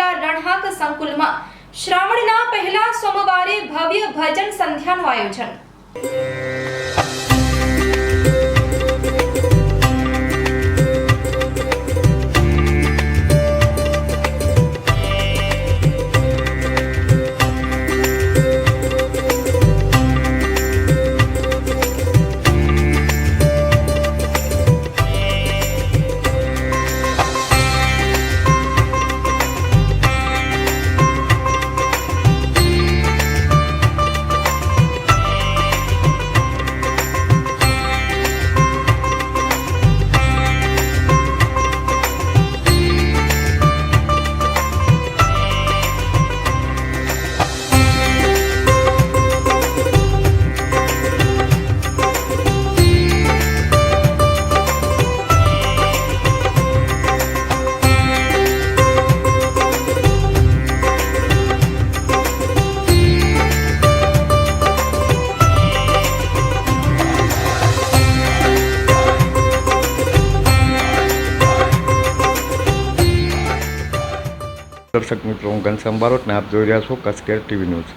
આવેલા રણહાક સંકુલમાં શ્રાવણના પહેલા સોમવારે ભવ્ય ભજન સંધ્યાનું આયોજન. હું ઘનશ્યામ બારોટ ને આપ જોઈ રહ્યા છો કચ્છ કેર ટીવી ન્યૂઝ.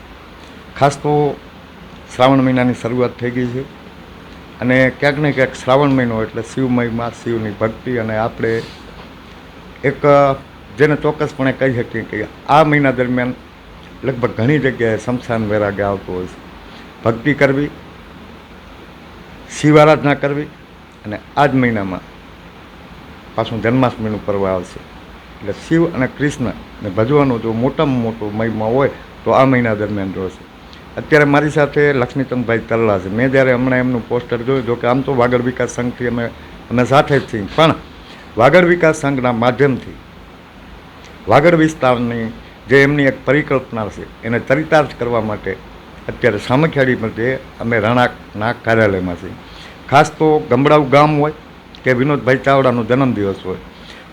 ખાસ તો શ્રાવણ મહિનાની શરૂઆત થઈ ગઈ છે અને ક્યાંક ને ક્યાંક શ્રાવણ મહિનો એટલે શિવમયમાં શિવની ભક્તિ અને આપણે એક જેને ચોક્કસપણે કહી શકીએ કે આ મહિના દરમિયાન લગભગ ઘણી જગ્યાએ શમશાન વૈરાગ્ય આવતો હોય છે. ભક્તિ કરવી, શિવ આરાધના કરવી અને આ જ મહિનામાં પાછું જન્માષ્ટમીનું પર્વ આવશે. એટલે શિવ અને કૃષ્ણને ભજવાનું જો મોટામાં મોટો મહિમા હોય તો આ મહિના દરમિયાન જોશે અત્યારે મારી સાથે લક્ષ્મીચંદભાઈ તલ્લા છે. મેં જ્યારે હમણાં એમનું પોસ્ટર જોયું જો કે આમ તો વાગડ વિકાસ સંઘથી અમે અમે સાથે જ છીએ. પણ વાગડ વિકાસ સંઘના માધ્યમથી વાગડ વિસ્તારની જે એમની એક પરિકલ્પના છે, એને ચરિતાર્થ કરવા માટે અત્યારે સામખિયાળી મધ્યે અમે રણાકના કાર્યાલયમાં છીએ. ખાસ તો ગમડાઉ ગામ હોય કે વિનોદભાઈ ચાવડાનો જન્મદિવસ હોય.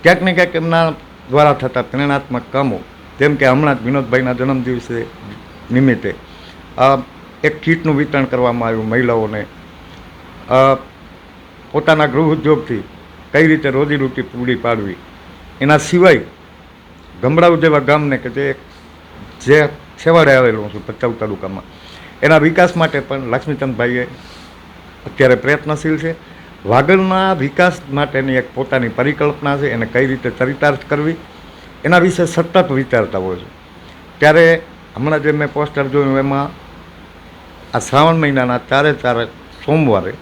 ક્યાંક ને ક્યાંક એમના દ્વારા થતા પ્રેરણાત્મક કામો, જેમ કે હમણાં જ વિનોદભાઈના જન્મદિવસે નિમિત્તે આ એક કીટનું વિતરણ કરવામાં આવ્યું મહિલાઓને. પોતાના ગૃહ ઉદ્યોગથી કઈ રીતે રોજીરોટી પૂરી પાડવી? એના સિવાય ગમડાઉ જેવા ગામને કે જે જે છેવાડે આવેલું છે ભચાઉ તાલુકામાં, એના વિકાસ માટે પણ લક્ષ્મીચંદભાઈએ અત્યારે પ્રયત્નશીલ છે. વાગડના વિકાસ માટેની એક પોતાની પરિકલ્પના છે, એને કઈ રીતે ચરિતાર્થ કરવી, એના વિશે સતત વિચારતા હોય છે. ત્યારે હમણાં જે મેં પોસ્ટર જોયું, એમાં આ શ્રાવણ મહિનાના ચારે ચારે સોમવારે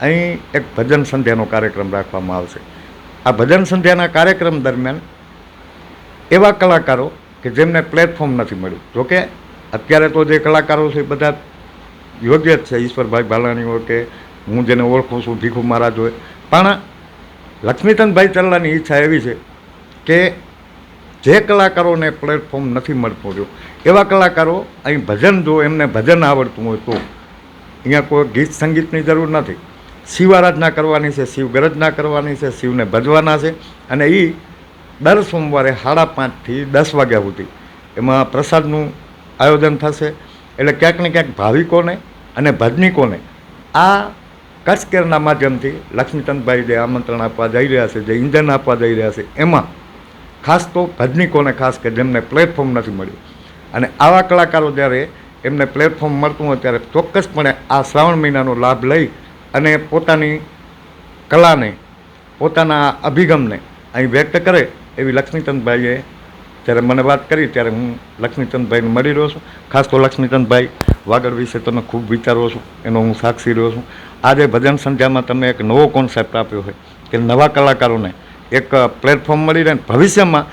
અહીં એક ભજન સંધ્યાનો કાર્યક્રમ રાખવામાં આવશે. આ ભજન સંધ્યાના કાર્યક્રમ દરમિયાન એવા કલાકારો કે જેમને પ્લેટફોર્મ નથી મળ્યું. જોકે અત્યારે તો જે કલાકારો છે એ બધા યોગ્ય જ છે. ઈશ્વરભાઈ બાલાણી હોય કે હું જેને ઓળખું છું, ભીખુ મહારાજ હોય. પણ લક્ષ્મીચંદભાઈ ચલ્લાની ઈચ્છા એવી છે કે જે કલાકારોને પ્લેટફોર્મ નથી મળતું રહ્યું. એવા કલાકારો અહીં ભજન જો એમને ભજન આવડતું હોય તો. અહીંયા કોઈ ગીત સંગીતની જરૂર નથી. શિવ આરાધના કરવાની છે, શિવ ગરજના કરવાની છે, શિવને ભજવાના છે. અને એ દર સોમવારે સાડા પાંચથી દસ વાગ્યા સુધી એમાં પ્રસાદનું આયોજન થશે. એટલે ક્યાંક ને ક્યાંક ભાવિકોને અને ભજનિકોને આ કચ્છ કેરના માધ્યમથી લક્ષ્મીચંદભાઈ જે આમંત્રણ આપવા જઈ રહ્યા છે, જે ઇંધન આપવા જઈ રહ્યા છે, એમાં ખાસ તો ભજનિકોને ખાસ કે જેમને પ્લેટફોર્મ નથી મળ્યું. અને આવા કલાકારો જ્યારે એમને પ્લેટફોર્મ મળતું હોય ત્યારે ચોક્કસપણે આ શ્રાવણ મહિનાનો લાભ લઈ અને પોતાની કલાને, પોતાના અભિગમને અહીં વ્યક્ત કરે એવી લક્ષ્મીચંદભાઈએ જ્યારે મને વાત કરી ત્યારે હું લક્ષ્મીચંદભાઈને મળી રહ્યો છું. ખાસ તો લક્ષ્મીચંદભાઈ વાગડ વિશે તમે ખૂબ વિચારો છો, એનો હું સાક્ષી રહ્યો છું. આજે ભજન સંધ્યામાં તમે એક નવો કોન્સેપ્ટ આપ્યો હોય કે નવા કલાકારોને એક પ્લેટફોર્મ મળી રહે ભવિષ્યમાં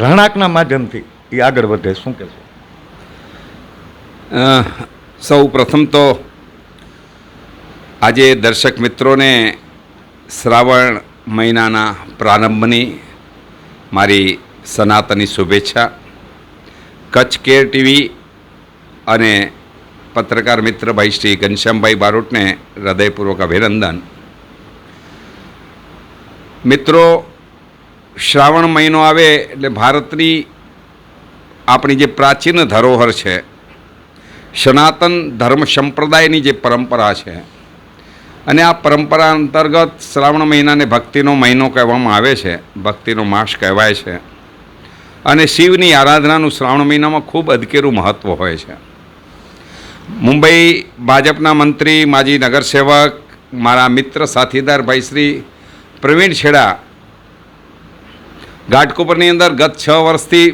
રહેણાંકના માધ્યમથી એ આગળ વધે. શું કહેશો? સૌ પ્રથમ તો આજે દર્શક મિત્રોને શ્રાવણ મહિનાના પ્રારંભની મારી સનાતની શુભેચ્છા. કચ્છ કેર ટીવી અને પત્રકાર મિત્ર ભાઈ શ્રી ઘનશ્યામભાઈ બારોટને હૃદયપૂર્વક અભિનંદન. મિત્રો, શ્રાવણ મહિનો આવે એટલે ભારતની આપણી જે પ્રાચીન ધરોહર છે, સનાતન ધર્મ સંપ્રદાયની જે પરંપરા છે, અને આ પરંપરા અંતર્ગત શ્રાવણ મહિનાને ભક્તિનો મહિનો કહેવામાં આવે છે, ભક્તિનો માસ કહેવાય છે. અને શિવની આરાધનાનું શ્રાવણ મહિનામાં ખૂબ અદકેરું મહત્ત્વ હોય છે. મુંબઈ ભાજપના મંત્રી, માજી નગરસેવક, મારા મિત્ર સાથીદાર ભાઈ શ્રી પ્રવીણ છેડા ઘાટકોપરની અંદર ગત છ વર્ષથી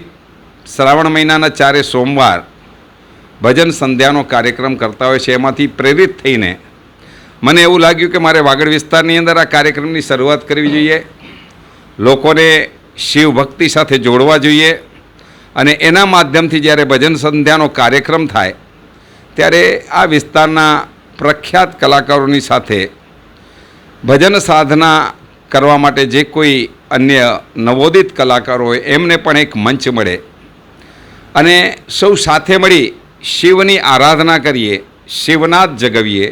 શ્રાવણ મહિનાના ચારે સોમવાર ભજન સંધ્યાનો કાર્યક્રમ કરતા હોય છે. એમાંથી પ્રેરિત થઈને મને એવું લાગ્યું કે મારે વાગડ વિસ્તારની અંદર આ કાર્યક્રમની શરૂઆત કરવી જોઈએ. લોકોને શિવ ભક્તિ સાથે જોડવા જોઈએ અને એના માધ્યમથી જ્યારે ભજન સંધ્યાનો કાર્યક્રમ થાય ત્યારે આ વિસ્તારના પ્રખ્યાત કલાકારોની સાથે ભજન સાધના કરવા માટે જે કોઈ અન્ય નવોદિત કલાકારો હોય, એમને પણ એક મંચ મળે. અને સૌ સાથે મળી શિવની આરાધના કરીએ, શિવનાદ જગવીએ,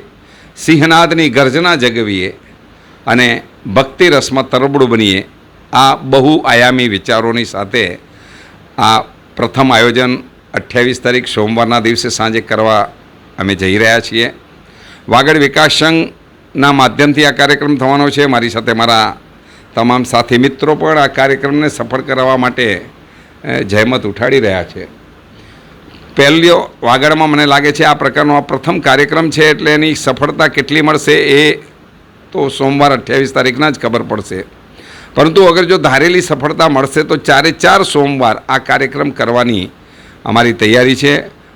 સિંહનાદની ગર્જના જગવીએ અને ભક્તિ રસમાં તરબડું બનીએ. આ બહુ આયામી વિચારોની સાથે આ પ્રથમ આયોજન અઠ્યાવીસ તારીખ સોમવારના દિવસે સાંજે કરવા અમે જઈ રહ્યા છીએ. વાગડ વિકાસ સંઘના માધ્યમથી આ કાર્યક્રમ થવાનો છે. મારી સાથે મારા તમામ સાથી મિત્રો પણ આ કાર્યક્રમને સફળ કરાવવા માટે જહેમત ઉઠાડી રહ્યા છે. પહેલ્યો વાગડમાં મને લાગે છે આ પ્રકારનો આ પ્રથમ કાર્યક્રમ છે એટલે એની સફળતા કેટલી મળશે એ તો સોમવાર અઠ્યાવીસ તારીખના જ ખબર પડશે. પરંતુ અગર જો ધારેલી સફળતા મળશે તો ચારે ચાર સોમવાર આ કાર્યક્રમ કરવાની અમારી તૈયારી છે.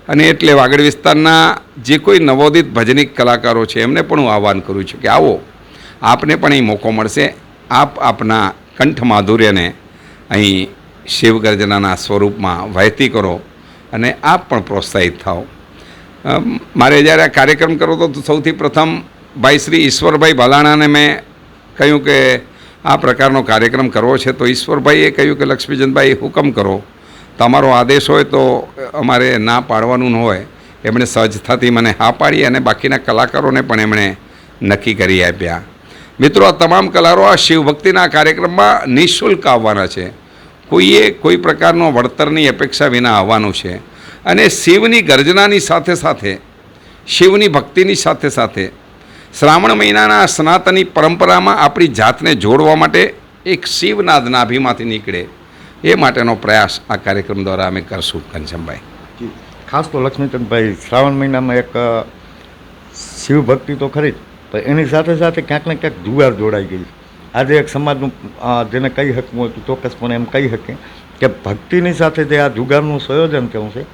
અને એટલે વાગડ વિસ્તારના જે કોઈ નવોદિત ભજનિક કલાકારો છે, એમને પણ હું આહ્વાન કરું છું કે આવો, આપને પણ અહીં મોકો મળશે. આપ આપના કંઠ માધુર્યને અહીં શિવગર્જનાના સ્વરૂપમાં વહેતી કરો અને આપ પણ પ્રોત્સાહિત થાઓ મારે જ્યારે આ કાર્યક્રમ કરવો તો સૌથી પ્રથમ ભાઈ શ્રી ઈશ્વરભાઈ ભલાણાને મેં કહ્યું કે આ પ્રકારનો કાર્યક્રમ કરવો છે, તો ઈશ્વરભાઈએ કહ્યું કે લક્ષ્મીચંદભાઈ હુકમ કરો તમારો આદેશ હોય તો અમારે ના પાડવાનું ન હોય. એમણે સહજતાથી મને હા પાડી અને બાકીના કલાકારોને પણ એમણે નક્કી કરી આપ્યા. મિત્રો, આ તમામ કલારો આ શિવભક્તિના કાર્યક્રમમાં નિઃશુલ્ક આવવાના છે. કોઈએ કોઈ પ્રકારનો વળતરની અપેક્ષા વિના આવવાનું છે. અને શિવની ગર્જનાની સાથે સાથે, શિવની ભક્તિની સાથે સાથે, શ્રાવણ મહિનાના સનાતની પરંપરામાં આપણી જાતને જોડવા માટે એક શિવનાદના અભિમાંથી નીકળે. એ માટેનો પ્રયાસ આ કાર્યક્રમ દ્વારા અમે કરશું ઘનશ્યામભાઈ. ખાસ તો લક્ષ્મીચંદભાઈ શ્રાવણ મહિનામાં એક શિવભક્તિ શિવ ભક્તિ તો ખરી જ પણ એની સાથે સાથે ક્યાંક ને ક્યાંક જુગાર જોડાઈ ગઈ આજે એક સમાજનું જેને કહી શકવું હતું ચોક્કસપણે એમ કહી શકીએ કે ભક્તિની સાથે જે આ જુગારનું સંયોજન કેવું છે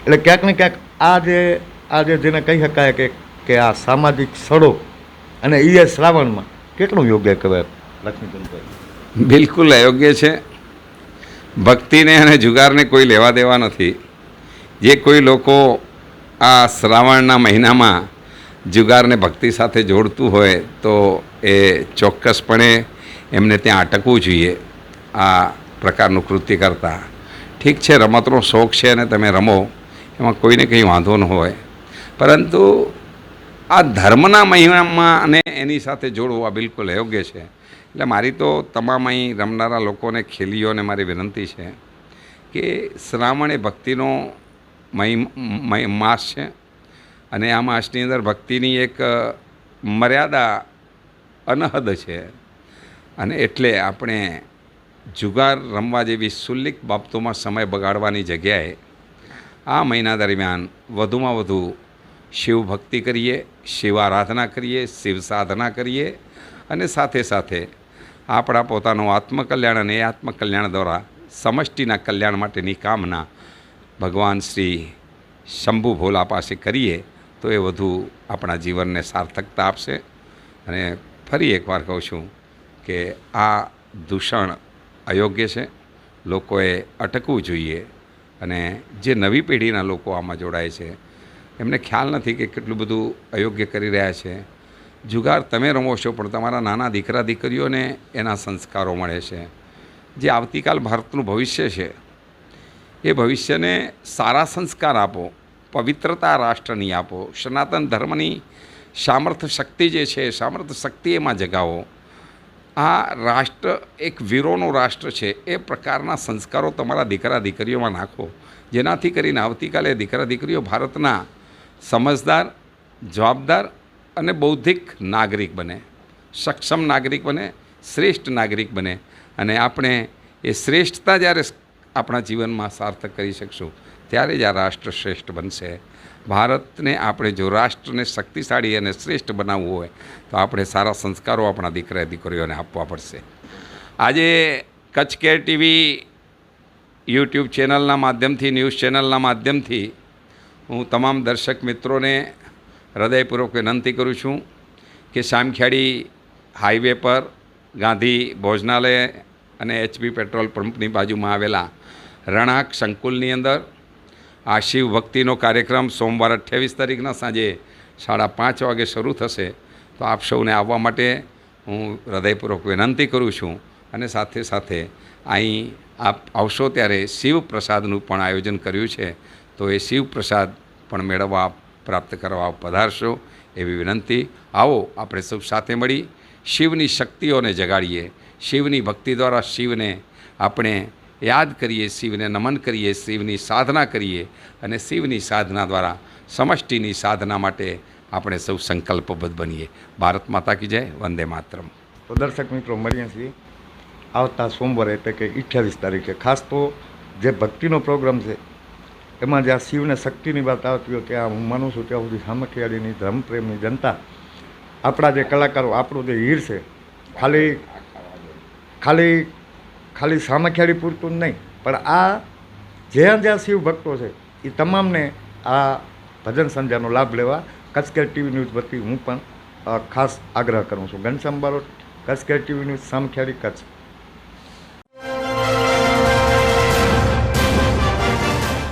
એટલે ક્યાંક ને ક્યાંક આ જે આ જે જેને કહી શકાય કે કે આ સામાજિક સડો અને એ શ્રાવણમાં કેટલું યોગ્ય કહેવાય લક્ષ્મીચંદભાઈ બિલકુલ અયોગ્ય છે. ભક્તિને અને જુગારને કોઈ લેવા દેવા નથી. જે કોઈ લોકો આ શ્રાવણના મહિનામાં જુગારને ભક્તિ સાથે જોડતું હોય તો એ ચોક્કસપણે એમને ત્યાં અટકવું જોઈએ. આ પ્રકારનું કૃત્ય કરતાં. ઠીક છે, રમતનો શોખ છે અને તમે રમો, એમાં કોઈને કંઈ વાંધો ન હોય. પરંતુ આ ધર્મના મહિનામાં અને એની સાથે જોડવું આ બિલકુલ અયોગ્ય છે. એટલે મારી તો તમામ અહીં રમનારા લોકોને ખેલીઓને મારી વિનંતી છે કે શ્રાવણ એ ભક્તિનો મહિ- માસ છે અને આ માસની અંદર ભક્તિની એક મર્યાદા અનહદ છે. અને એટલે આપણે જુગાર રમવા જેવી સુલ્લિક બાબતોમાં સમય બગાડવાની જગ્યાએ આ મહિના દરમિયાન વધુમાં વધુ શિવ ભક્તિ કરીએ, શિવ આરાધના કરીએ, શિવ સાધના કરીએ અને સાથે સાથે આપણા પોતાનું આત્મકલ્યાણ અને એ આત્મકલ્યાણ દ્વારા સમષ્ટિના કલ્યાણ માટેની કામના ભગવાન શ્રી શંભુ ભોલા પાસે કરીએ તો એ વધુ આપણા જીવનને સાર્થકતા આપશે. અને ફરી એકવાર કહું છું કે આ દૂષણ અયોગ્ય છે. લોકોએ અટકવું જોઈએ અને જે નવી પેઢીના લોકો આમાં જોડાય છે, એમને ખ્યાલ નથી કે કેટલું બધું અયોગ્ય કરી રહ્યા છે. જુગાર તમે રમો છો, પણ તમારા નાના દીકરા દીકરીઓને એના સંસ્કારો મળે છે. જે આવતીકાલ ભારતનું ભવિષ્ય છે, એ ભવિષ્યને સારા સંસ્કાર આપો, પવિત્રતા રાષ્ટ્રની આપો. સનાતન ધર્મની સામર્થ શક્તિ જે છે એ સામર્થ્ય શક્તિ એમાં જગાવો. આ રાષ્ટ્ર એક વીરોનું રાષ્ટ્ર છે, એ પ્રકારના સંસ્કારો તમારા દીકરા દીકરીઓમાં નાખો. જેનાથી કરીને આવતીકાલે દીકરા દીકરીઓ ભારતના સમજદાર, જવાબદાર અને બૌદ્ધિક નાગરિક બને, સક્ષમ નાગરિક બને, શ્રેષ્ઠ નાગરિક બને. અને આપણે એ શ્રેષ્ઠતા જ્યારે આપણા જીવનમાં સાર્થક કરી શકશું, ત્યારે જ આ રાષ્ટ્ર શ્રેષ્ઠ બનશે. ભારતને આપણે જો રાષ્ટ્રને શક્તિશાળી અને શ્રેષ્ઠ બનાવવું હોય, તો આપણે સારા સંસ્કારો આપણા દીકરા દીકરીઓને આપવા પડશે. આજે કચ્છ કેર ટીવી યુટ્યુબ ચેનલના માધ્યમથી, ન્યૂઝ ચેનલના માધ્યમથી હું તમામ દર્શક મિત્રોને હૃદયપૂર્વક વિનંતી કરું છું કે સામખિયાળી હાઈવે પર ગાંધી ભોજનાલય અને એચપી પેટ્રોલ પંપની બાજુમાં આવેલા રણાક સંકુલની અંદર આ શિવ ભક્તિનો કાર્યક્રમ સોમવાર અઠ્યાવીસ તારીખના સાંજે સાડા પાંચ વાગે શરૂ થશે. તો આપ સૌને આવવા માટે હું હૃદયપૂર્વક વિનંતી કરું છું અને સાથે સાથે અહીં આપ આવશો ત્યારે શિવ પ્રસાદનું પણ આયોજન કર્યું છે. તો એ શિવ પ્રસાદ પણ મેળવવા પ્રાપ્ત કરવા પધારશો એવી વિનંતી. આવો આપણે સૌ સાથે મળી શિવની શક્તિઓને જગાડીએ. શિવની ભક્તિ દ્વારા શિવને આપણે યાદ કરીએ, શિવને નમન કરીએ, શિવની સાધના કરીએ અને શિવની સાધના દ્વારા સમષ્ટિની સાધના માટે આપણે સૌ સંકલ્પબદ્ધ બનીએ. ભારત માતા કી જય, વંદે માતરમ. તો દર્શક મિત્રો, મળીએ છીએ આવતા સોમવારે એટલે કે અઠ્યાવીસ તારીખે. ખાસ તો જે ભક્તિનો પ્રોગ્રામ છે એમાં જ્યાં શિવને શક્તિની વાત આવતી હોય ત્યાં હું માનું છું ત્યાં સુધી સામખિયાળીની ધર્મપ્રેમની જનતા, આપણા જે કલાકારો, આપણું જે હીર છે, ખાલી ખાલી ખાલી સામખિયાળી પૂરતું જ નહીં, પણ આ જ્યાં જ્યાં શિવ ભક્તો છે એ તમામને આ ભજન સંધ્યાનો લાભ લેવા કચકેર ટીવી ન્યૂઝ વતી હું પણ ખાસ આગ્રહ કરું છું. ઘનશ્યામ બારોટ કચકેર ટીવી ન્યૂઝ, સામખિયાળી કચ્છ.